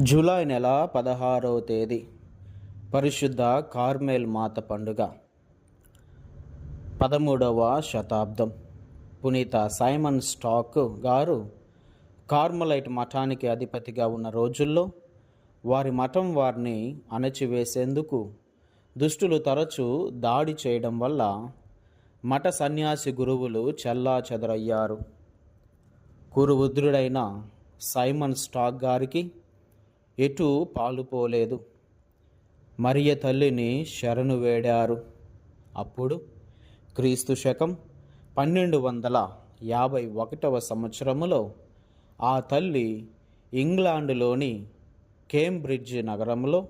July నెల పదహారవ తేదీ పరిశుద్ధ కార్మేల్ మాత పండుగ. పదమూడవ శతాబ్దం. పునీత సైమన్ స్టాక్ గారు కార్మలైట్ మఠానికి అధిపతిగా ఉన్న రోజుల్లో వారి మఠం వారిని అణచివేసేందుకు దుష్టులు తరచూ దాడి చేయడం వల్ల మఠ సన్యాసి గురువులు చెల్లా చెదరయ్యారు కురువుద్రుడైన సైమన్ స్టాక్ గారికి ఎటు పాలుపోలేదు మరియ తల్లిని శరణు వేడారు. అప్పుడు క్రీస్తు శకం పన్నెండు వందల యాభై ఒకటవ సంవత్సరములో ఆ తల్లి ఇంగ్లాండ్లోని కేంబ్రిడ్జ్ నగరంలో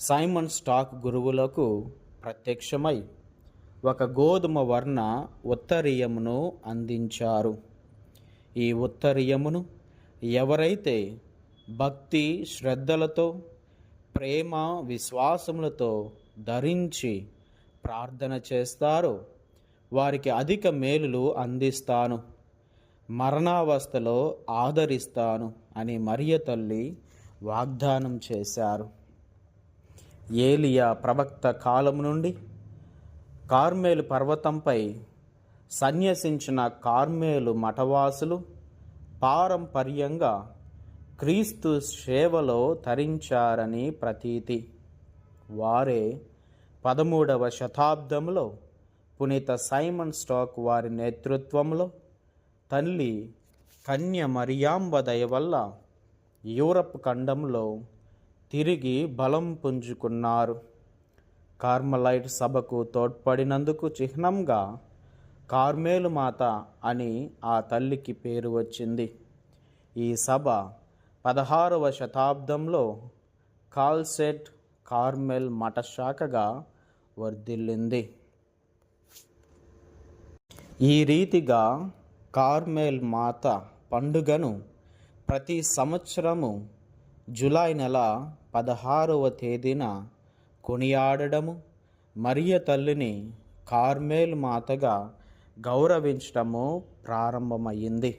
సైమన్ స్టాక్ గురువులకు ప్రత్యక్షమై ఒక గోధుమ వర్ణ ఉత్తరీయమును అందించారు. ఈ ఉత్తరీయమును ఎవరైతే భక్తి శ్రద్ధలతో ప్రేమ విశ్వాసములతో ధరించి ప్రార్థన చేస్తారో. వారికి అధిక మేలులు అందిస్తాను. మరణావస్థలో ఆదరిస్తాను అని మరియ తల్లి వాగ్దానం చేశారు. ఏలియా ప్రవక్త కాలం నుండి కార్మేలు పర్వతంపై సన్యసించిన కార్మేలు మఠవాసులు పారంపర్యంగా క్రీస్తు సేవలో తరించారని ప్రతీతి. వారే పదమూడవ శతాబ్దంలో పునీత సైమన్ స్టాక్ వారి నేతృత్వంలో తల్లి కన్య మరియాంబ దయ వల్ల యూరప్ ఖండంలో తిరిగి బలం పుంజుకున్నారు. కార్మలైట్ సభకు తోడ్పడినందుకు చిహ్నంగా కార్మేలు మాత అని ఆ తల్లికి పేరు వచ్చింది. ఈ సభ పదహారవ శతాబ్దంలో కాల్సెట్ కార్మెల్ మఠశాఖగా వర్ధిల్లింది. ఈ రీతిగా కార్మెల్ మాత పండుగను ప్రతి సంవత్సరము జూలై నెల పదహారవ తేదీన కొనియాడడము మరియ తల్లిని కార్మేల్ మాతగా గౌరవించడము ప్రారంభమయ్యింది.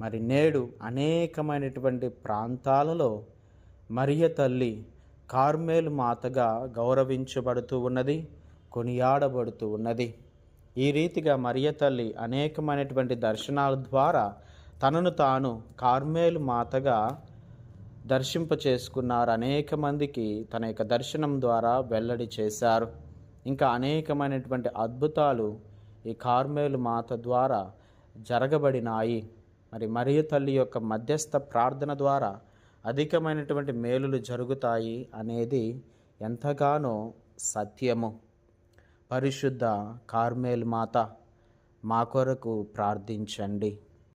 మరి నేడు అనేకమైనటువంటి ప్రాంతాలలో మరియ తల్లి కార్మేలు మాతగా గౌరవించబడుతూ ఉన్నది కొనియాడబడుతూ ఉన్నది. ఈ రీతిగా మరియ తల్లి అనేకమైనటువంటి దర్శనాల ద్వారా తనను తాను కార్మేలు మాతగా దర్శింప చేసుకున్నారు. అనేక మందికి తన యొక్క దర్శనం ద్వారా వెల్లడి చేశారు. ఇంకా అనేకమైనటువంటి అద్భుతాలు ఈ కార్మేలు మాత ద్వారా జరగబడినాయి. మరి మరియు తల్లి యొక్క మధ్యస్థ ప్రార్థన ద్వారా అధికమైనటువంటి మేలులు జరుగుతాయి అనేది ఎంతగానో సత్యము. పరిశుద్ధ కార్మేల్ మాత మా కొరకు ప్రార్థించండి.